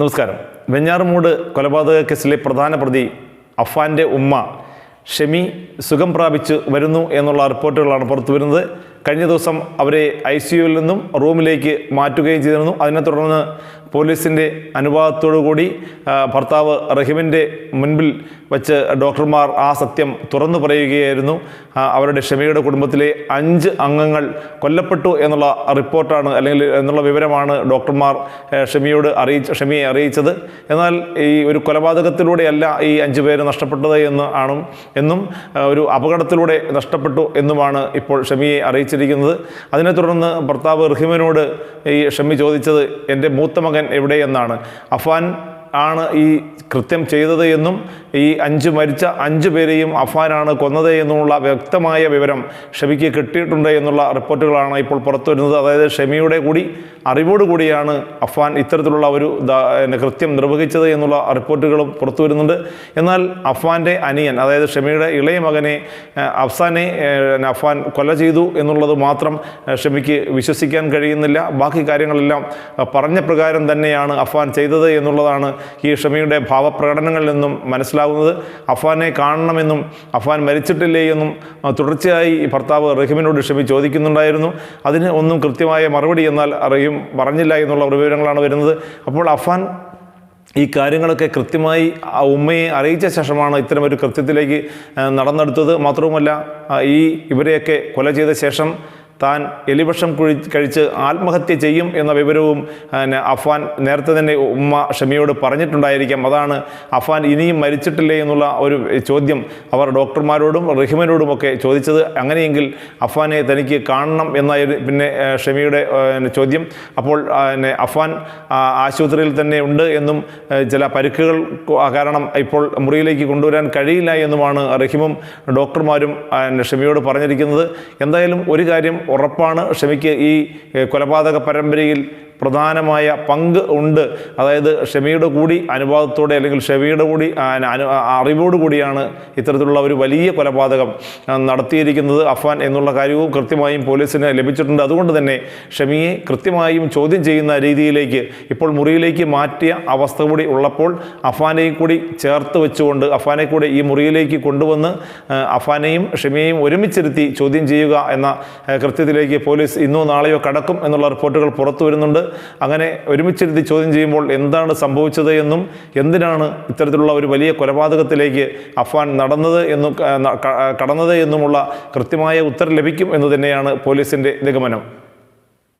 നമസ്കാരം. വെഞ്ഞാറുമൂട് കൊലപാതക കേസിലെ പ്രധാന പ്രതി അഫാന്റെ ഉമ്മ ഷെമി സുഖം പ്രാപിച്ച് വരുന്നു എന്നുള്ള റിപ്പോർട്ടുകളാണ് പുറത്തു വരുന്നത് കഴിഞ്ഞ ദിവസം അവരെ ഐ സി യുവിൽ നിന്നും റൂമിലേക്ക് മാറ്റുകയും ചെയ്തിരുന്നു. അതിനെ തുടർന്ന് പോലീസിന്റെ കൂടി ഭർത്താവ് റഹിമിന്റെ മുൻപിൽ വച്ച് ഡോക്ടർമാർ ആ സത്യം തുറന്നു പറയുകയായിരുന്നു. അവരുടെ ഷമിയുടെ കുടുംബത്തിലെ അഞ്ച് അംഗങ്ങൾ കൊല്ലപ്പെട്ടു എന്നുള്ള റിപ്പോർട്ടാണ് അല്ലെങ്കിൽ എന്നുള്ള വിവരമാണ് ഡോക്ടർമാർ ഷമിയോട് അറിയിച്ച ഷമിയെ അറിയിച്ചത്. എന്നാൽ ഈ ഒരു കൊലപാതകത്തിലൂടെയല്ല ഈ അഞ്ച് പേര് നഷ്ടപ്പെട്ടത് എന്ന് ആണ് എന്നും ഒരു അപകടത്തിലൂടെ നഷ്ടപ്പെട്ടു എന്നുമാണ് ഇപ്പോൾ ഷമിയെ അറിയിച്ചിരിക്കുന്നത് അതിനെ തുടർന്ന് ഭർത്താവ് റഹിമനോട് ഈ ഷമി ചോദിച്ചത് എന്റെ മൂത്ത മകൻ എവിടെയെന്നാണ്? അഫാൻ ആണ് ഈ കൃത്യം ചെയ്തത് എന്നും ഈ അഞ്ച് മരിച്ച അഞ്ച് പേരെയും അഫാനാണ് കൊന്നത് എന്നുമുള്ള വ്യക്തമായ വിവരം ഷമിക്ക് കിട്ടിയിട്ടുണ്ട് എന്നുള്ള റിപ്പോർട്ടുകളാണ് ഇപ്പോൾ പുറത്തുവരുന്നത്. അതായത് ഷമിയുടെ കൂടി അറിവോട് കൂടിയാണ് അഫാൻ ഇത്തരത്തിലുള്ള ഒരു കൃത്യം നിർവഹിച്ചത് എന്നുള്ള റിപ്പോർട്ടുകളും പുറത്തു വരുന്നുണ്ട്. എന്നാൽ അഫ്വാന്റെ അനിയൻ അതായത് ഷമിയുടെ ഇളയ മകനെ അഫ്സാനെ അഫ്വാൻ കൊല ചെയ്തു എന്നുള്ളത് മാത്രം ഷമിക്ക് വിശ്വസിക്കാൻ കഴിയുന്നില്ല. ബാക്കി കാര്യങ്ങളെല്ലാം പറഞ്ഞ പ്രകാരം തന്നെയാണ് അഫ്വാൻ ചെയ്തത് എന്നുള്ളതാണ് ഈ ഷമിയുടെ ഭാവപ്രകടനങ്ങളിൽ നിന്നും മനസ്സിലാകുന്നത് അഫ്വാനെ കാണണമെന്നും അഫ്വാൻ മരിച്ചിട്ടില്ലേ എന്നും തുടർച്ചയായി ഭർത്താവ് റഹീമിനോട് ഷമി ചോദിക്കുന്നുണ്ടായിരുന്നു. അതിന് ഒന്നും കൃത്യമായ മറുപടി എന്നാൽ റഹീം പറഞ്ഞില്ല എന്നുള്ള വിവരങ്ങളാണ് വരുന്നത്. അപ്പോൾ അഫാൻ ഈ കാര്യങ്ങളൊക്കെ കൃത്യമായി ഉമ്മയെ അറിയിച്ച ശേഷമാണ് ഇത്തരമൊരു കൃത്യത്തിലേക്ക് നടന്നെടുത്തത്. മാത്രവുമല്ല ഈ ഇവരെയൊക്കെ കൊല ചെയ്ത ശേഷം താൻ എലിവിഷം കുഴി കഴിച്ച് ആത്മഹത്യ ചെയ്യും എന്ന വിവരവും പിന്നെ അഫ്വാൻ നേരത്തെ തന്നെ ഉമ്മ ഷമിയോട് പറഞ്ഞിട്ടുണ്ടായിരിക്കാം. അതാണ് അഫ്വാൻ ഇനിയും മരിച്ചിട്ടില്ലേ എന്നുള്ള ഒരു ചോദ്യം അവർ ഡോക്ടർമാരോടും റഹിമനോടുമൊക്കെ ചോദിച്ചത്. അങ്ങനെയെങ്കിൽ അഫ്വാനെ തനിക്ക് കാണണം എന്നായിരുന്നു പിന്നെ ഷമിയുടെ ചോദ്യം. അപ്പോൾ പിന്നെ അഫാൻ ആ, ആശുപത്രിയിൽ തന്നെ ഉണ്ട് എന്നും ചില പരുക്കുകൾ കാരണം ഇപ്പോൾ മുറിയിലേക്ക് കൊണ്ടുവരാൻ കഴിയില്ല എന്നുമാണ് റഹിമും ഡോക്ടർമാരും ഷമിയോട് പറഞ്ഞിരിക്കുന്നത്. എന്തായാലും ഒരു കാര്യം ഉറപ്പാണ്. ഷമിക്ക് ഈ കൊലപാതക പരമ്പരയിൽ പ്രധാനമായ പങ്ക് ഉണ്ട്. അതായത് ക്ഷമയുടെ കൂടി അനുവാദത്തോടെ അല്ലെങ്കിൽ ക്ഷമയുടെ കൂടി അറിവോട് കൂടിയാണ് ഇത്തരത്തിലുള്ള ഒരു വലിയ കൊലപാതകം നടത്തിയിരിക്കുന്നത് അഫാൻ എന്നുള്ള കാര്യവും കൃത്യമായും പോലീസിന് ലഭിച്ചിട്ടുണ്ട്. അതുകൊണ്ട് തന്നെ ഷമിയെ കൃത്യമായും ചോദ്യം ചെയ്യുന്ന രീതിയിലേക്ക് ഇപ്പോൾ മുറിയിലേക്ക് മാറ്റിയ അവസ്ഥ കൂടി ഉള്ളപ്പോൾ അഫാനെയും കൂടി ചേർത്ത് വെച്ചുകൊണ്ട് അഫാനെ കൂടി ഈ മുറിയിലേക്ക് കൊണ്ടുവന്ന് അഫാനെയും ഷമിയെയും ഒരുമിച്ചിരുത്തി ചോദ്യം ചെയ്യുക എന്ന കൃത്യത്തിലേക്ക് പോലീസ് ഇന്നോ നാളെയോ കടക്കും എന്നുള്ള റിപ്പോർട്ടുകൾ പുറത്തു വരുന്നുണ്ട്. അങ്ങനെ ഒരുമിച്ചിരുത്തി ചോദ്യം ചെയ്യുമ്പോൾ എന്താണ് സംഭവിച്ചത് എന്നും എന്തിനാണ് ഇത്തരത്തിലുള്ള ഒരു വലിയ കൊലപാതകത്തിലേക്ക് അഫ്വാൻ നടന്നത് എന്നും കടന്നത് എന്നുമുള്ള കൃത്യമായ ഉത്തരം ലഭിക്കും എന്ന് തന്നെയാണ് പോലീസിന്റെ നിഗമനം.